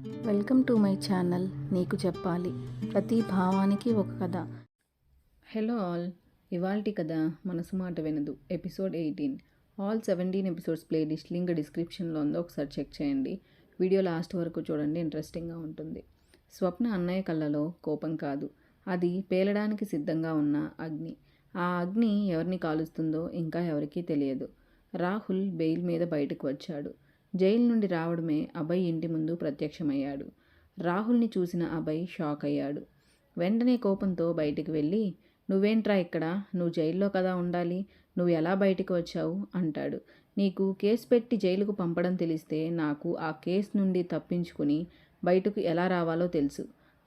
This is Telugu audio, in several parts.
వెల్కమ్ టు మై ఛానల్ నీకు చెప్పాలి. ప్రతి భావానికి ఒక కథ. Hello all. ఇవాల్టి కథ మనసు మాట వినదు. Episode eighteen. All seventeen episodes playlist link డిస్క్రిప్షన్లో ఉందో ఒకసారి చెక్ చేయండి. వీడియో లాస్ట్ వరకు చూడండి ఇంట్రెస్టింగ్గా ఉంటుంది. స్వప్న అన్నయ్య కళ్ళలో కోపం కాదు. అది పేలడానికి సిద్ధంగా ఉన్న అగ్ని. ఆ అగ్ని ఎవరిని కాలుస్తుందో ఇంకా ఎవరికీ తెలియదు. రాహుల్ బెయిల్ మీద బయటకు వచ్చాడు. జైలు నుండి రావడమే అభయ్ ఇంటి ముందు ప్రత్యక్షమయ్యాడు. రాహుల్ని చూసిన అభయ్ షాక్ అయ్యాడు. వెంటనే కోపంతో బయటికి వెళ్ళి నువ్వేంట్రా ఇక్కడ? నువ్వు జైల్లో కదా ఉండాలి? నువ్వు ఎలా బయటికి వచ్చావు? అంటాడు. నీకు కేసు పెట్టి జైలుకు పంపడం తెలిస్తే నాకు ఆ కేసు నుండి తప్పించుకుని బయటకు ఎలా రావాలో తెలుసు.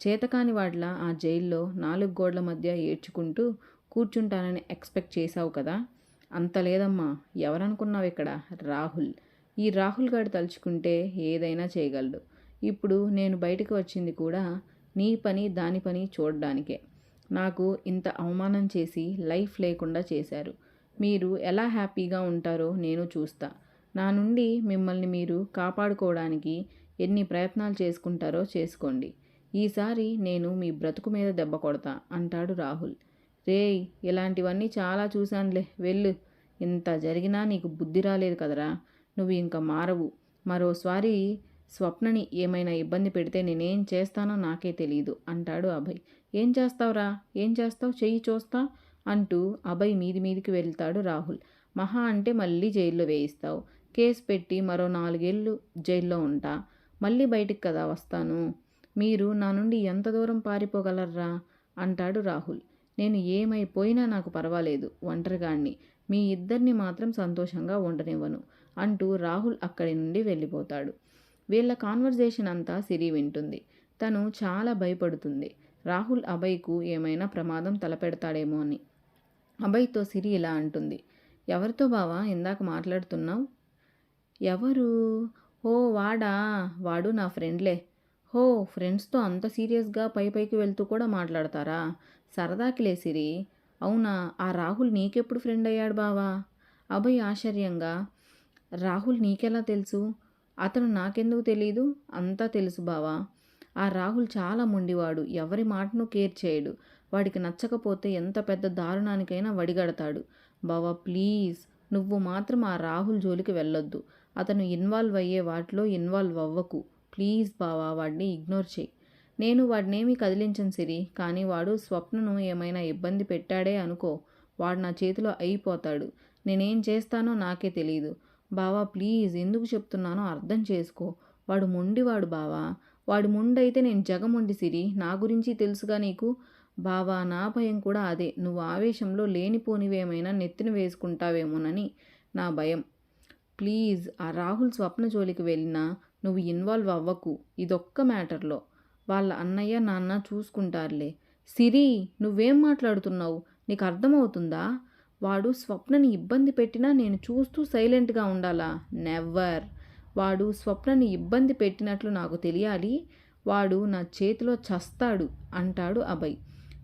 చేతకాని వాడ్ల ఆ జైల్లో నాలుగు గోడ్ల మధ్య ఏడ్చుకుంటూ కూర్చుంటానని ఎక్స్పెక్ట్ చేశావు కదా? అంత లేదమ్మా. ఎవరనుకున్నావు ఇక్కడ? రాహుల్. ఈ రాహుల్ గారు తలుచుకుంటే ఏదైనా చేయగలడు. ఇప్పుడు నేను బయటకు వచ్చింది కూడా నీ పని దాని పని చూడడానికే. నాకు ఇంత అవమానం చేసి లైఫ్ లేకుండా చేశారు. మీరు ఎలా హ్యాపీగా ఉంటారో నేను చూస్తా. నా నుండి మిమ్మల్ని మీరు కాపాడుకోవడానికి ఎన్ని ప్రయత్నాలు చేసుకుంటారో చేసుకోండి. ఈసారి నేను మీ బ్రతుకు మీద దెబ్బ కొడతా అంటాడు రాహుల్. రేయ్ ఇలాంటివన్నీ చాలా చూశానులే వెళ్ళు. ఇంత జరిగినా నీకు బుద్ధి రాలేదు కదరా. నువ్వు ఇంకా మారవు. మరోసారి స్వప్నని ఏమైనా ఇబ్బంది పెడితే నేనేం చేస్తానో నాకే తెలియదు అంటాడు అభయ్. ఏం చేస్తావురా? ఏం చేస్తావు? చెయ్యి చూస్తా అంటూ అభయ్ మీది మీదికి వెళ్తాడు రాహుల్. మహా అంటే మళ్ళీ జైల్లో వేయిస్తావు. కేసు పెట్టి మరో నాలుగేళ్ళు జైల్లో ఉంటా. మళ్ళీ బయటికి కదా వస్తాను. మీరు నా నుండి ఎంత దూరం పారిపోగలర్రా? అంటాడు రాహుల్. నేను ఏమైపోయినా నాకు పర్వాలేదు ఒంటరిగాణ్ణి. మీ ఇద్దరిని మాత్రం సంతోషంగా ఉండనివ్వను అంటూ రాహుల్ అక్కడి నుండి వెళ్ళిపోతాడు. వీళ్ళ కాన్వర్జేషన్ అంతా సిరి వింటుంది. తను చాలా భయపడుతుంది. రాహుల్ అభయ్కు ఏమైనా ప్రమాదం తలపెడతాడేమో అని. అభయ్తో సిరి ఇలా అంటుంది. ఎవరితో బావా ఇందాక మాట్లాడుతున్నావు? ఎవరు? ఓ వాడా? వాడు నా ఫ్రెండ్లే. హో ఫ్రెండ్స్తో అంత సీరియస్గా పై పైకి వెళ్తూ కూడా మాట్లాడతారా? సరదాకి లేసిరి అవునా ఆ రాహుల్ నీకెప్పుడు ఫ్రెండ్ అయ్యాడు బావా? అభయ్ ఆశ్చర్యంగా రాహుల్ నీకెలా తెలుసు? అతను నాకెందుకు తెలీదు? అంతా తెలుసు బావా. ఆ రాహుల్ చాలా మొండివాడు ఎవరి మాటను కేర్ చేయడు. వాడికి నచ్చకపోతే ఎంత పెద్ద దారుణానికైనా వడిగడతాడు. బావా ప్లీజ్ నువ్వు మాత్రం ఆ రాహుల్ జోలికి వెళ్ళొద్దు. అతను ఇన్వాల్వ్ అయ్యే వాటిలో ఇన్వాల్వ్ అవ్వకు. ప్లీజ్ బావా వాడిని ఇగ్నోర్ చేయి. నేను వాడినేమీ కదిలించను సిరి కానీ వాడు స్వప్నను ఏమైనా ఇబ్బంది పెట్టాడే అనుకో వాడు నా చేతిలో అయిపోతాడు. నేనేం చేస్తానో నాకే తెలియదు బావా ప్లీజ్ ఎందుకు చెప్తున్నానో అర్థం చేసుకో. వాడు మొండివాడు బావా. వాడు మొండైతే నేను జగమొండి సిరి నా గురించి తెలుసుగా నీకు? బావా నా భయం కూడా అదే. నువ్వు ఆవేశంలో లేనిపోనివేమైనా నెత్తిన వేసుకుంటావేమోనని నా భయం. ప్లీజ్ ఆ రాహుల్ స్వప్న జోలికి వెళ్ళినా నువ్వు ఇన్వాల్వ్ అవ్వకు. ఇదొక్క మ్యాటర్లో. వాళ్ళ అన్నయ్య నాన్న చూసుకుంటారులే. సిరి నువ్వేం మాట్లాడుతున్నావు? నీకు అర్థమవుతుందా? వాడు స్వప్నని ఇబ్బంది పెట్టినా నేను చూస్తూ సైలెంట్గా ఉండాలా? నెవర్. వాడు స్వప్నని ఇబ్బంది పెట్టినట్లు నాకు తెలియాలి. వాడు నా చేతిలో చస్తాడు అంటాడు అభయ్.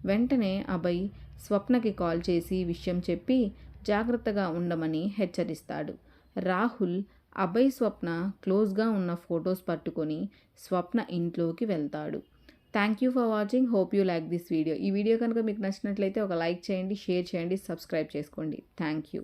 వెంటనే అభయ్ స్వప్నకి కాల్ చేసి విషయం చెప్పి జాగ్రత్తగా ఉండమని హెచ్చరిస్తాడు. రాహుల్ అభయ్ స్వప్న క్లోజ్గా ఉన్న ఫొటోస్ పట్టుకొని స్వప్న ఇంట్లోకి వెళ్తాడు. Thank you for watching hope you like this video ఈ వీడియో కనుక మీకు నచ్చినట్లయితే ఒక లైక్ చేయండి షేర్ చేయండి సబ్స్క్రైబ్ చేసుకోండి. Thank you